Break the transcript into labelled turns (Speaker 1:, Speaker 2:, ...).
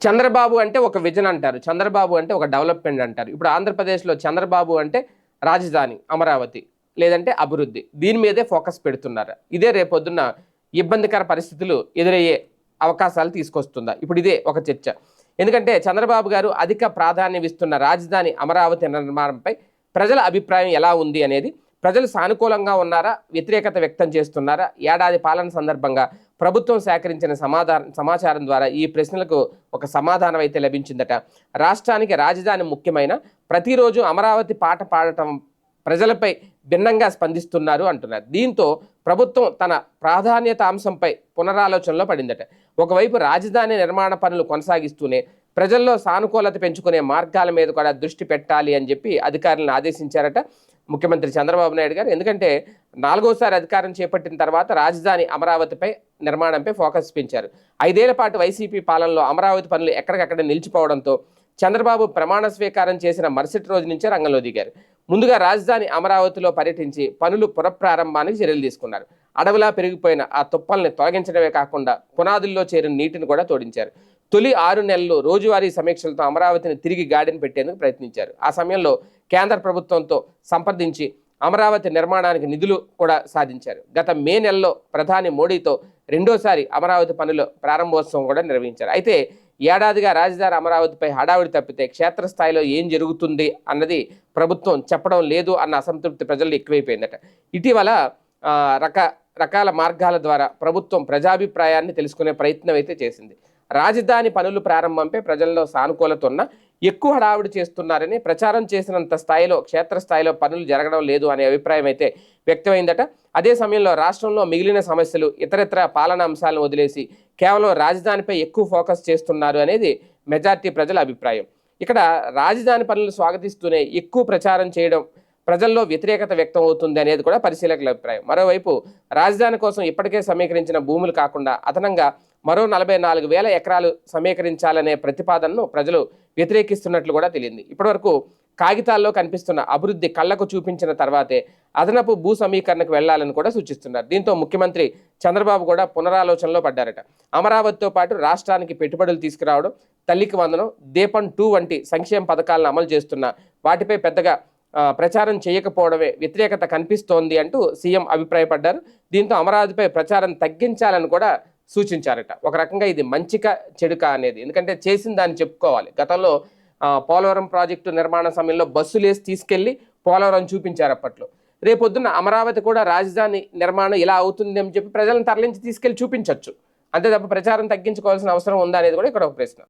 Speaker 1: చంద్రబాబు అంటే ఒక విజన్ అంటారు. చంద్రబాబు అంటే ఒక డెవలప్మెంట్ అంటారు. ఇప్పుడు ఆంధ్రప్రదేశ్లో చంద్రబాబు అంటే రాజధాని అమరావతి లేదంటే అభివృద్ధి. దీని మీదే ఫోకస్ పెడుతున్నారు. ఇదే రేపొద్దున్న ఇబ్బందికర పరిస్థితులు ఎదురయ్యే అవకాశాలు తీసుకొస్తుందా? ఇప్పుడు ఇదే ఒక చర్చ. ఎందుకంటే చంద్రబాబు గారు అధిక ప్రాధాన్యం ఇస్తున్న రాజధాని అమరావతి నిర్మాణంపై ప్రజల అభిప్రాయం ఎలా ఉంది అనేది ప్రజలు సానుకూలంగా ఉన్నారా? వ్యతిరేకత వ్యక్తం చేస్తున్నారా? ఏడాది పాలన సందర్భంగా ప్రభుత్వం సేకరించిన సమాధానం సమాచారం ద్వారా ఈ ప్రశ్నలకు ఒక సమాధానం అయితే లభించిందట. రాష్ట్రానికి రాజధాని ముఖ్యమైన ప్రతిరోజు అమరావతి పాట పాడటం ప్రజలపై భిన్నంగా స్పందిస్తున్నారు అంటున్నారు. దీంతో ప్రభుత్వం తన ప్రాధాన్యత అంశంపై పునరాలోచనలో పడిందట. ఒకవైపు రాజధాని నిర్మాణ పనులు కొనసాగిస్తూనే ప్రజల్లో సానుకూలత పెంచుకునే మార్గాల మీద కూడా దృష్టి పెట్టాలి అని చెప్పి అధికారులను ఆదేశించారట. ముఖ్యమంత్రి చంద్రబాబు నాయుడు గారు. ఎందుకంటే నాలుగోసారి అధికారం చేపట్టిన తర్వాత రాజధాని అమరావతిపై నిర్మాణంపై ఫోకస్ పెంచారు. ఐదేళ్ళ పాటు వైసీపీ పాలనలో అమరావతి పనులు ఎక్కడికక్కడ నిలిచిపోవడంతో చంద్రబాబు ప్రమాణ స్వీకారం చేసిన మరుసటి రోజు నుంచే రంగంలో దిగారు. ముందుగా రాజధాని అమరావతిలో పర్యటించి పనులు పునఃప్రారంభానికి చర్యలు తీసుకున్నారు. అడవిలా పెరిగిపోయిన ఆ తుప్పల్ని తొలగించడమే కాకుండా పునాదుల్లో చేరిన నీటిని కూడా తోడించారు తొలి ఆరు నెలలు రోజువారీ సమీక్షలతో అమరావతిని తిరిగి గాడిని పెట్టేందుకు ప్రయత్నించారు. ఆ సమయంలో కేంద్ర ప్రభుత్వంతో సంప్రదించి అమరావతి నిర్మాణానికి నిధులు కూడా సాధించారు. గత మే నెలలో ప్రధాని మోడీతో రెండోసారి అమరావతి పనుల ప్రారంభోత్సవం కూడా నిర్వహించారు. అయితే ఏడాదిగా రాజధాని అమరావతిపై హడావిడి తప్పితే క్షేత్రస్థాయిలో ఏం జరుగుతుంది అన్నది ప్రభుత్వం చెప్పడం లేదు అన్న అసంతృప్తి ప్రజల్లో ఎక్కువైపోయిందట. ఇటీవల రక రకాల మార్గాల ద్వారా ప్రభుత్వం ప్రజాభిప్రాయాన్ని తెలుసుకునే ప్రయత్నం అయితే చేసింది. రాజధాని పనులు ప్రారంభంపై ప్రజల్లో సానుకూలత ఉన్న ఎక్కువ హడావిడి చేస్తున్నారని ప్రచారం చేసినంత స్థాయిలో క్షేత్రస్థాయిలో పనులు జరగడం లేదు అనే అభిప్రాయం అయితే వ్యక్తమైందట. అదే సమయంలో రాష్ట్రంలో మిగిలిన సమస్యలు ఇతరత్ర పాలన అంశాలను వదిలేసి కేవలం రాజధానిపై ఎక్కువ ఫోకస్ చేస్తున్నారు అనేది మెజార్టీ ప్రజల అభిప్రాయం. ఇక్కడ రాజధాని పనులు స్వాగతిస్తూనే ఎక్కువ ప్రచారం చేయడం ప్రజల్లో వ్యతిరేకత వ్యక్తం అవుతుంది అనేది కూడా పరిశీలకుల అభిప్రాయం. మరోవైపు రాజధాని కోసం ఇప్పటికే సమీకరించిన భూములు కాకుండా అదనంగా మరో నలభై నాలుగు వేల ఎకరాలు సమీకరించాలనే ప్రతిపాదనను ప్రజలు వ్యతిరేకిస్తున్నట్లు కూడా తెలియంది. ఇప్పటివరకు కాగితాల్లో కనిపిస్తున్న అభివృద్ధి కళ్ళకు చూపించిన తర్వాతే అదనపు భూ సమీకరణకు వెళ్ళాలని కూడా సూచిస్తున్నారు. దీంతో ముఖ్యమంత్రి చంద్రబాబు కూడా పునరాలోచనలో పడ్డారట. అమరావతితో పాటు రాష్ట్రానికి పెట్టుబడులు తీసుకురావడం తల్లికి వందనం దీపం టూ వంటి సంక్షేమ పథకాలను అమలు చేస్తున్న వాటిపై పెద్దగా ప్రచారం చేయకపోవడమే వ్యతిరేకత కనిపిస్తోంది అంటూ సీఎం అభిప్రాయపడ్డారు. దీంతో అమరావతిపై ప్రచారం తగ్గించాలని కూడా సూచించారట. ఒక రకంగా ఇది మంచిక చెడుక అనేది. ఎందుకంటే చేసిన దాన్ని చెప్పుకోవాలి. గతంలో పోలవరం ప్రాజెక్టు నిర్మాణ సమయంలో బస్సులు వేసి తీసుకెళ్ళి పోలవరం చూపించారు అప్పట్లో. రేపొద్దున అమరావతి కూడా రాజధాని నిర్మాణం ఇలా అవుతుంది అని చెప్పి ప్రజలను తరలించి తీసుకెళ్ళి చూపించవచ్చు అంతే తప్ప ప్రచారం తగ్గించుకోవాల్సిన అవసరం ఉందా అనేది కూడా ఇక్కడ ఒక ప్రశ్న.